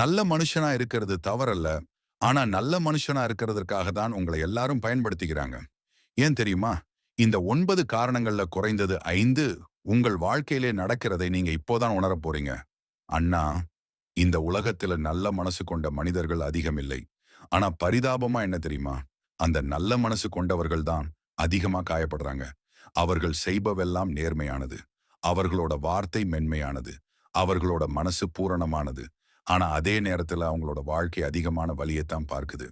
நல்ல மனுஷனா இருக்கிறது தவறல்ல. ஆனா நல்ல மனுஷனா இருக்கிறதற்காக தான் உங்களை எல்லாரும் பயன்படுத்திக்கிறாங்க. ஏன் தெரியுமா? இந்த ஒன்பது காரணங்கள்ல குறைந்தது ஐந்து உங்கள் வாழ்க்கையிலே நடக்கிறதை நீங்க இப்போதான் உணரப் போறீங்க. அண்ணா இந்த உலகத்துல நல்ல மனசு கொண்ட மனிதர்கள் அதிகம் இல்லை ஆனா பரிதாபமா என்ன தெரியுமா? அந்த நல்ல மனசு கொண்டவர்கள் தான் அதிகமா காயப்படுறாங்க. அவர்கள் செய்பவெல்லாம் நேர்மையானது. அவர்களோட வார்த்தை மென்மையானது. அவர்களோட மனசு பூரணமானது. ஆனா அதே நேரத்துல அவங்களோட வாழ்க்கை அதிகமான வழியைத்தான் பார்க்குது.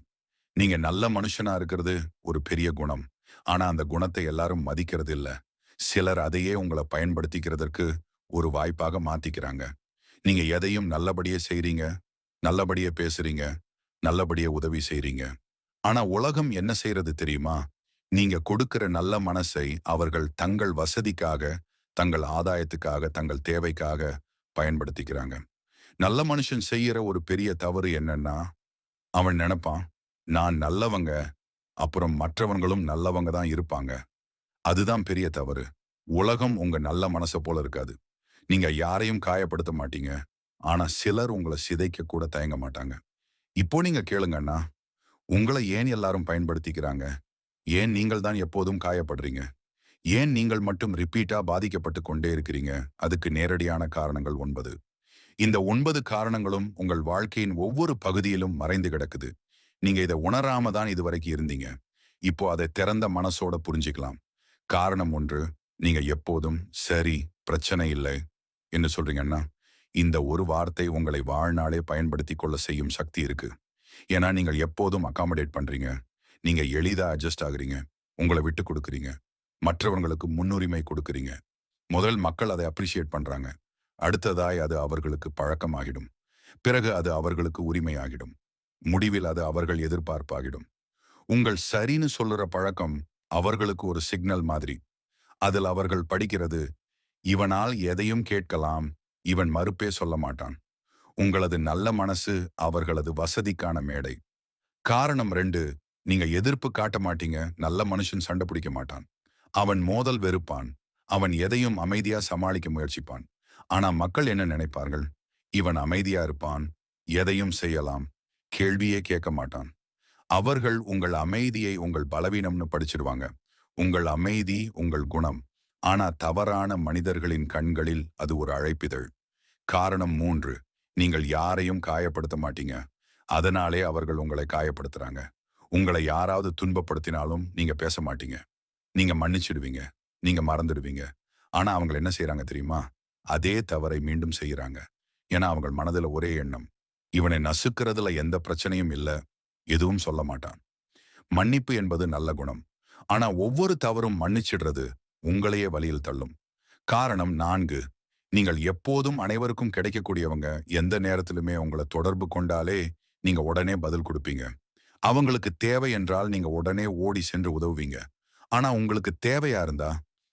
நீங்க நல்ல மனுஷனா இருக்கிறது ஒரு பெரிய குணம். ஆனா அந்த குணத்தை எல்லாரும் மதிக்கிறது இல்ல. சிலர் அதையே உங்களை பயன்படுத்திக்கிறதற்கு ஒரு வாய்ப்பாக மாத்திக்கிறாங்க. நீங்க எதையும் நல்லபடியே செய்றீங்க நல்லபடியே பேசுறீங்க நல்லபடியே உதவி செய்றீங்க. ஆனா உலகம் என்ன செய்யறது தெரியுமா? நீங்க கொடுக்கிற நல்ல மனசை அவர்கள் தங்கள் வசதிக்காக தங்கள் ஆதாயத்துக்காக தங்கள் தேவைக்காக பயன்படுத்திக்கிறாங்க. நல்ல மனுஷன் செய்யற ஒரு பெரிய தவறு என்னன்னா அவன் நினைப்பான் நான் நல்லவங்க அப்புறம் மற்றவங்களும் நல்லவங்க தான் இருப்பாங்க. அதுதான் பெரிய தவறு. உலகம் உங்க நல்ல மனசை போல இருக்காது. நீங்க யாரையும் காயப்படுத்த மாட்டீங்க. ஆனா சிலர் உங்களை சிதைக்க கூட தயங்க மாட்டாங்க. இப்போ நீங்க கேளுங்கண்ணா உங்களை ஏன் எல்லாரும் பயன்படுத்திக்கிறாங்க? ஏன் நீங்கள் தான் எப்போதும் காயப்படுறீங்க? ஏன் நீங்கள் மட்டும் ரிப்பீட்டா பாதிக்கப்பட்டு கொண்டே இருக்கிறீங்க? அதுக்கு நேரடியான காரணங்கள் ஒன்பது. இந்த ஒன்பது காரணங்களும் உங்கள் வாழ்க்கையின் ஒவ்வொரு பகுதியிலும் மறைந்து கிடக்குது. நீங்க இதை உணராம தான் இதுவரைக்கும் இருந்தீங்க. இப்போ அதை திறந்த மனசோட புரிஞ்சுக்கலாம். காரணம் ஒன்று நீங்க எப்போதும் சரி பிரச்சனை இல்லை என்று சொல்றீங்கன்னா இந்த ஒரு வார்த்தை உங்களை வாழ்நாளே பயன்படுத்தி கொள்ள செய்யும் சக்தி இருக்கு. ஏன்னா நீங்கள் எப்போதும் அகாமடேட் பண்றீங்க. நீங்க எளிதா அட்ஜஸ்ட் ஆகுறீங்க. உங்களை விட்டு கொடுக்குறீங்க. மற்றவங்களுக்கு முன்னுரிமை கொடுக்குறீங்க. முதல் மக்கள் அதை அப்ரிஷியேட் பண்றாங்க. அடுத்ததாய் அது அவர்களுக்கு பழக்கமாகிடும். பிறகு அது அவர்களுக்கு உரிமையாகிடும். முடிவில் அது அவர்கள் எதிர்பார்ப்பாகிடும். உங்கள் சரின்னு சொல்லுற பழக்கம் அவர்களுக்கு ஒரு சிக்னல் மாதிரி. அதில் அவர்கள் படிக்கிறது இவனால் எதையும் கேட்கலாம் இவன் மறுப்பே சொல்ல மாட்டான். உங்களது நல்ல மனசு அவர்களது வசதிக்கான மேடை. காரணம் ரெண்டு நீங்க எதிர்ப்பு காட்ட மாட்டீங்க நல்ல மனுஷன் சண்டை பிடிக்க மாட்டான். அவன் மோதல் வெறுப்பான். அவன் எதையும் அமைதியா சமாளிக்க முயற்சிப்பான். ஆனா மக்கள் என்ன நினைப்பார்கள்? இவன் அமைதியா இருப்பான் எதையும் செய்யலாம் கேள்வியே கேட்க மாட்டான். அவர்கள் உங்கள் அமைதியை உங்கள் பலவீனம்னு படிச்சிடுவாங்க. உங்கள் அமைதி உங்கள் குணம். ஆனா தவறான மனிதர்களின் கண்களில் அது ஒரு அழைப்பிதழ். காரணம் மூன்று நீங்கள் யாரையும் காயப்படுத்த மாட்டீங்க. அதனாலே அவர்கள் உங்களை காயப்படுத்துறாங்க. உங்களை யாராவது துன்பப்படுத்தினாலும் நீங்க பேச மாட்டீங்க. நீங்க மன்னிச்சிடுவீங்க. நீங்க மறந்துடுவீங்க. ஆனா அவங்க என்ன செய்யறாங்க தெரியுமா? அதே தவறை மீண்டும் செய்யறாங்க ஏன்னா அவங்கள் மனதுல ஒரே எண்ணம். இவனை நசுக்கிறதுல எந்த பிரச்சனையும் இல்ல. எதுவும் சொல்ல மாட்டான். மன்னிப்பு என்பது நல்ல குணம். ஆனா ஒவ்வொரு தவறும் மன்னிச்சிடுறது உங்களையே வழியில் தள்ளும். காரணம் நான்கு. நீங்கள் எப்போதும் அனைவருக்கும் கிடைக்கக்கூடியவங்க. எந்த நேரத்திலுமே உங்களை தொடர்பு கொண்டாலே நீங்க உடனே பதில் கொடுப்பீங்க. அவங்களுக்கு தேவை என்றால் நீங்க உடனே ஓடி சென்று உதவுவீங்க. ஆனா உங்களுக்கு தேவையா இருந்தா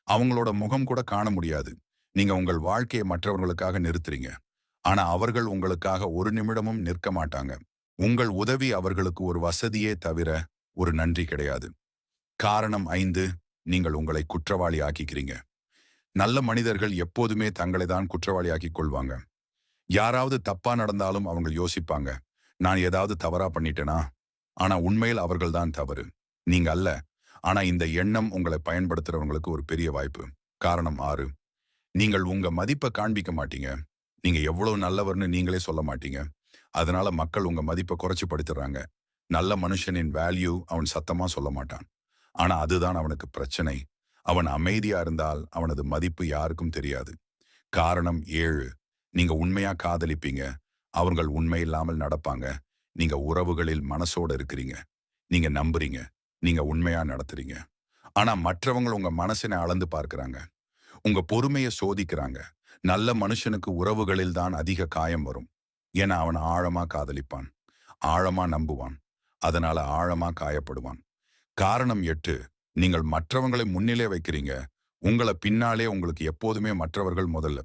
அவங்களோட முகம் கூட காண முடியாது. நீங்க உங்கள் வாழ்க்கையை மற்றவர்களுக்காக நிறுத்துறீங்க. ஆனா அவர்கள் உங்களுக்காக ஒரு நிமிடமும் நிற்க மாட்டாங்க. உங்கள் உதவி அவர்களுக்கு ஒரு வசதியே தவிர ஒரு நன்றி கிடையாது. காரணம் ஐந்து நீங்கள் உங்களை குற்றவாளி ஆக்கிக்கிறீங்க. நல்ல மனிதர்கள் எப்போதுமே தங்களை தான் குற்றவாளி ஆக்கிக் கொள்வாங்க. யாராவது தப்பா நடந்தாலும் அவங்க யோசிப்பாங்க. நான் ஏதாவது தவறா பண்ணிட்டேனா? ஆனா உண்மையில் அவர்கள் தான் தவறு. நீங்க அல்ல. ஆனா இந்த எண்ணம் உங்களை பயன்படுத்துறவங்களுக்கு ஒரு பெரிய வாய்ப்பு. காரணம் ஆறு நீங்கள் உங்க மதிப்பை காண்பிக்க மாட்டீங்க. நீங்க எவ்வளவு நல்லவர்னு நீங்களே சொல்ல மாட்டீங்க. அதனால மக்கள் உங்க மதிப்பை குறைச்சி படுத்துறாங்க. நல்ல மனுஷனின் வேல்யூ அவன் சத்தமா சொல்ல மாட்டான். ஆனா அதுதான் அவனுக்கு பிரச்சனை. அவன் அமைதியா இருந்தால் அவனது மதிப்பு யாருக்கும் தெரியாது. காரணம் ஏழு. நீங்க உண்மையா காதலிப்பீங்க. அவர்கள் உண்மை இல்லாமல் நடப்பாங்க. நீங்க உறவுகளில் மனசோட இருக்கிறீங்க. நீங்க நம்புறீங்க. நீங்க உண்மையா நடத்துறீங்க. ஆனா மற்றவங்க உங்க மனசினை அளந்து பார்க்கறாங்க. உங்க பொறுமையை சோதிக்கிறாங்க. நல்ல மனுஷனுக்கு உறவுகளில் தான் அதிக காயம் வரும். ஏன்னா அவன் ஆழமா காதலிப்பான். ஆழமா நம்புவான். அதனால ஆழமா காயப்படுவான். காரணம் எட்டு நீங்கள் மற்றவங்களை முன்னிலே வைக்கிறீங்க. உங்களை பின்னாலே உங்களுக்கு எப்போதுமே மற்றவர்கள் முதல்ல.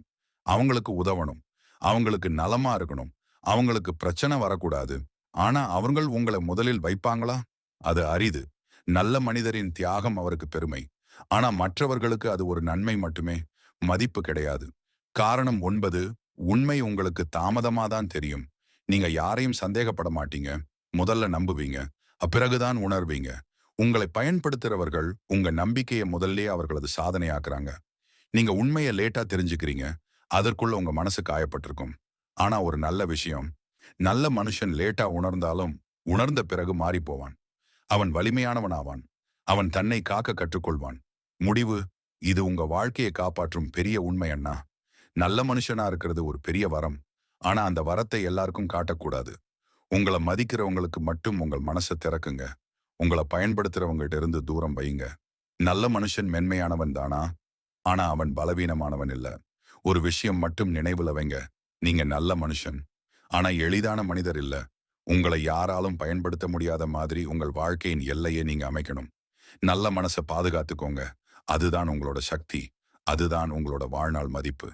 அவங்களுக்கு உதவணும். அவங்களுக்கு நலமா இருக்கணும். அவங்களுக்கு பிரச்சனை வரக்கூடாது. ஆனா அவங்கள் உங்களை முதலில் வைப்பாங்களா? அது அரிது. நல்ல மனிதரின் தியாகம் அவருக்கு பெருமை. ஆனா மற்றவர்களுக்கு அது ஒரு நன்மை மட்டுமே மதிப்பு கிடையாது. காரணம் ஒன்பது உண்மை உங்களுக்கு தாமதமாதான் தெரியும். நீங்க யாரையும் சந்தேகப்பட மாட்டீங்க. முதல்ல நம்புவீங்க. அப்பிறகுதான் உணர்வீங்க. உங்களை பயன்படுத்துறவர்கள் உங்க நம்பிக்கையை முதல்லே அவர்களது சாதனையாக்குறாங்க. நீங்க உண்மையை லேட்டா தெரிஞ்சுக்கிறீங்க. அதற்குள்ள உங்க மனசு காயப்பட்டிருக்கும். ஆனா ஒரு நல்ல விஷயம் நல்ல மனுஷன் லேட்டா உணர்ந்தாலும் உணர்ந்த பிறகு மாறி போவான். அவன் வலிமையானவன் ஆவான் அவன் தன்னை காக்க கற்றுக்கொள்வான். முடிவு இது உங்க வாழ்க்கையை காப்பாற்றும் பெரிய உண்மை அண்ணா. நல்ல மனுஷனா இருக்கிறது ஒரு பெரிய வரம். ஆனா அந்த வரத்தை எல்லாருக்கும் காட்டக்கூடாது. உங்களை மதிக்கிறவங்களுக்கு மட்டும் உங்கள் மனசை திறக்குங்க. உங்களை பயன்படுத்துறவங்ககிட்ட இருந்து தூரம் வையுங்க. நல்ல மனுஷன் மென்மையானவன் தானா? ஆனா அவன் பலவீனமானவன் இல்ல. ஒரு விஷயம் மட்டும் நினைவுல வைங்க. நீங்க நல்ல மனுஷன். ஆனா எளிதான மனிதர் இல்ல. உங்களை யாராலும் பயன்படுத்த முடியாத மாதிரி உங்கள் வாழ்க்கையின் எல்லையை நீங்க அமைக்கணும். நல்ல மனசை பாதுகாத்துக்கோங்க. அதுதான் உங்களோட சக்தி. அதுதான் உங்களோட வாழ்நாள் மதிப்பு.